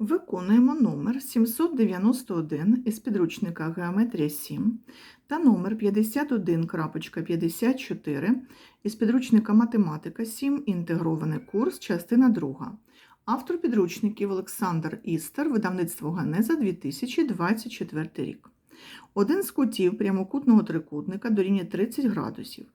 Виконуємо номер 791 із підручника Геометрія 7 та номер 51.54 із підручника Математика 7. Інтегрований курс, частина 2. Автор підручників Олександр Істер, видавництво Ганеза 2024 рік. Один з кутів прямокутного трикутника дорівнює 30 градусів,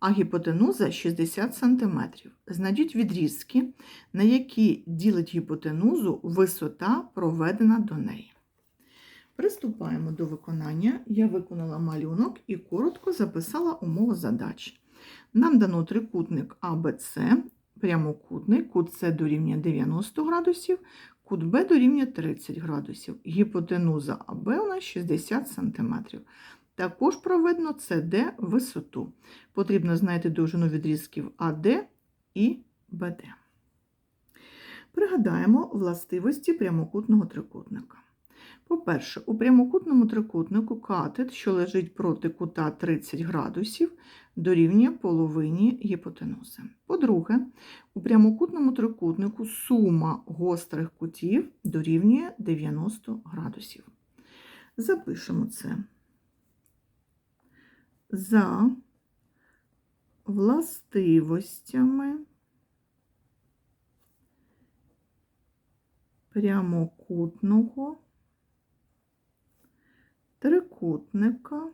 а гіпотенуза 60 см. Знайдіть відрізки, на які ділить гіпотенузу висота, проведена до неї. Приступаємо до виконання. Я виконала малюнок і коротко записала умову задачі. Нам дано трикутник АБЦ, прямокутний, кут С дорівнює 90 градусів, кут Б дорівнює 30 градусів. Гіпотенуза АБ у нас 60 см. Також проведено СД висоту. Потрібно знайти довжину відрізків АД і БД. Пригадаємо властивості прямокутного трикутника. По-перше, у прямокутному трикутнику катет, що лежить проти кута 30 градусів, дорівнює половині гіпотенузи. По-друге, у прямокутному трикутнику сума гострих кутів дорівнює 90 градусів. Запишемо це. За властивостями прямокутного трикутника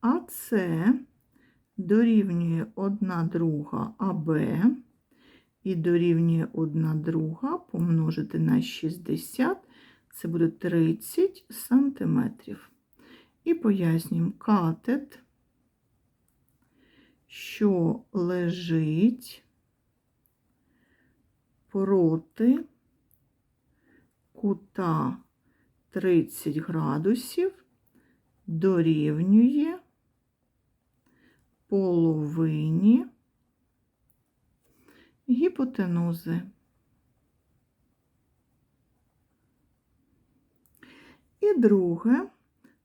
АС дорівнює 1 друга АБ і дорівнює 1 друга помножити на 60, це буде 30 сантиметрів. І пояснюємо катет, що лежить проти кута 30 градусів дорівнює половині гіпотенузи. І друге,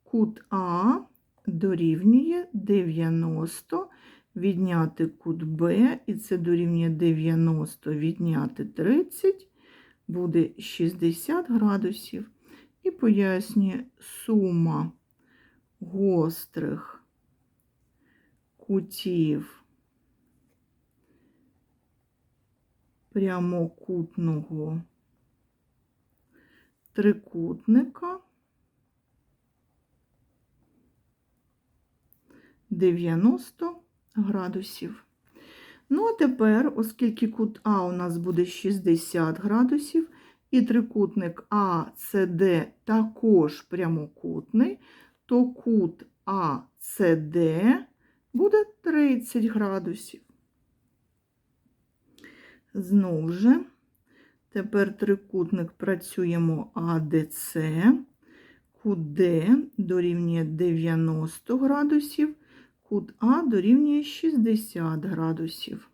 кут А дорівнює 90, відняти кут Б, і це дорівнює 90, відняти 30, буде 60 градусів. І пояснює сума гострих кутів прямокутного трикутника 90 градусів. Ну, а тепер, оскільки кут А у нас буде 60 градусів, і трикутник АЦД також прямокутний, то кут АЦД буде 30 градусів. Знову ж, тепер трикутник працюємо АДЦ, кут Д дорівнює 90 градусів, кут А дорівнює 60 градусів.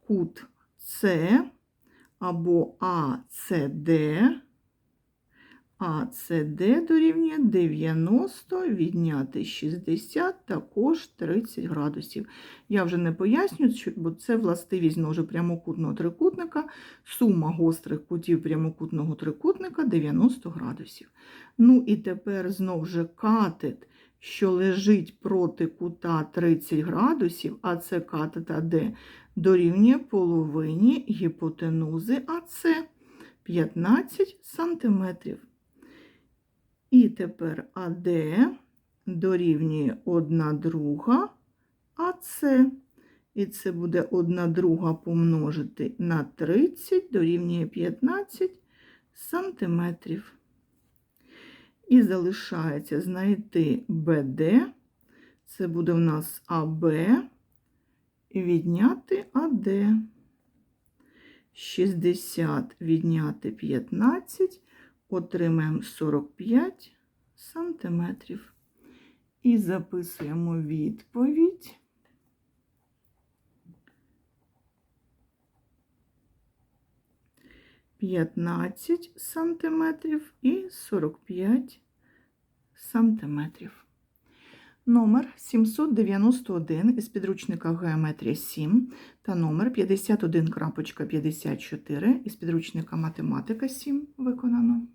Кут С або АЦД, АЦД дорівнює 90, відняти 60, також 30 градусів. Я вже не поясню, бо це властивість знову прямокутного трикутника, сума гострих кутів прямокутного трикутника 90 градусів. Ну і тепер знову ж катет, що лежить проти кута 30 градусів, а це катет АД, дорівнює половині гіпотенузи АЦ 15 см. І тепер АД дорівнює 1 друга АЦ. І це буде 1 друга помножити на 30 дорівнює 15 сантиметрів. І залишається знайти БД. Це буде в нас АБ і відняти АД. 60 відняти 15, отримаємо 45 сантиметрів. І записуємо відповідь. П'ятнадцять сантиметрів і 45 сантиметрів. Номер 791 із підручника Геометрія 7 та номер 51.54 із підручника Математика 7 виконано.